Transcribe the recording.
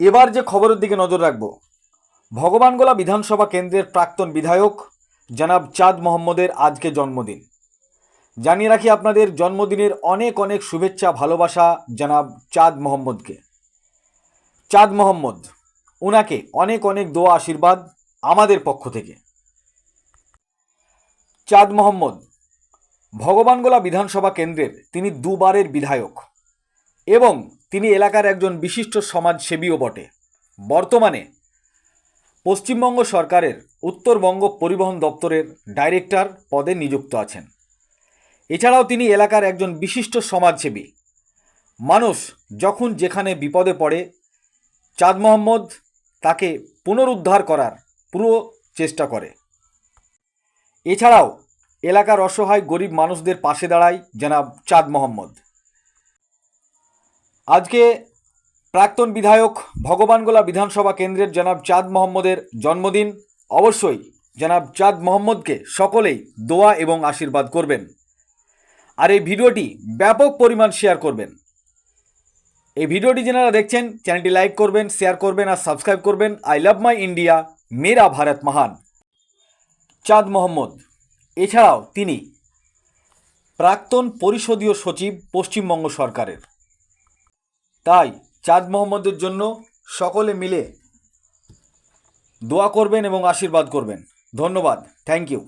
এবার যে খবরের দিকে নজর রাখব। ভগবানগোলা বিধানসভা কেন্দ্রের প্রাক্তন বিধায়ক জনাব চাঁদ মোহাম্মদের আজকে জন্মদিন। জানিয়ে রাখি আপনাদের জন্মদিনের অনেক অনেক শুভেচ্ছা, ভালোবাসা জনাব চাঁদ মোহাম্মদকে। চাঁদ মোহাম্মদ ওনাকে অনেক অনেক দোয়া, আশীর্বাদ আমাদের পক্ষ থেকে। চাঁদ মোহাম্মদ, ভগবানগোলা বিধানসভা কেন্দ্রের তিনি দুবারের বিধায়ক এবং তিনি এলাকার একজন বিশিষ্ট সমাজসেবীও বটে। বর্তমানে পশ্চিমবঙ্গ সরকারের উত্তরবঙ্গ পরিবহন দপ্তরের ডাইরেক্টর পদে নিযুক্ত আছেন। এছাড়াও তিনি এলাকার একজন বিশিষ্ট সমাজসেবী। মানুষ যখন যেখানে বিপদে পড়ে, চাঁদ মোহাম্মদ তাকে পুনরুদ্ধার করার পুরো চেষ্টা করে। এছাড়াও এলাকার অসহায় গরিব মানুষদের পাশে দাঁড়ায় জনাব চাঁদ মোহাম্মদ। আজকে প্রাক্তন বিধায়ক ভগবানগোলা বিধানসভা কেন্দ্রের জনাব চাঁদ মোহাম্মদের জন্মদিন। অবশ্যই জনাব চাঁদ মোহাম্মদকে সকলেই দোয়া এবং আশীর্বাদ করবেন। আর এই ভিডিওটি ব্যাপক পরিমাণ শেয়ার করবেন। এই ভিডিওটি যারা দেখছেন, চ্যানেলটি লাইক করবেন, শেয়ার করবেন আর সাবস্ক্রাইব করবেন আই লাভ মাই ইন্ডিয়া, মেরা ভারত মহান। চাঁদ মোহাম্মদ, এছাড়াও তিনি প্রাক্তন পরিষদীয় সচিব পশ্চিমবঙ্গ সরকারের। তাই চাঁদ মোহাম্মদের জন্য সকলে মিলে দোয়া করবেন এবং আশীর্বাদ করবেন। ধন্যবাদ। Thank you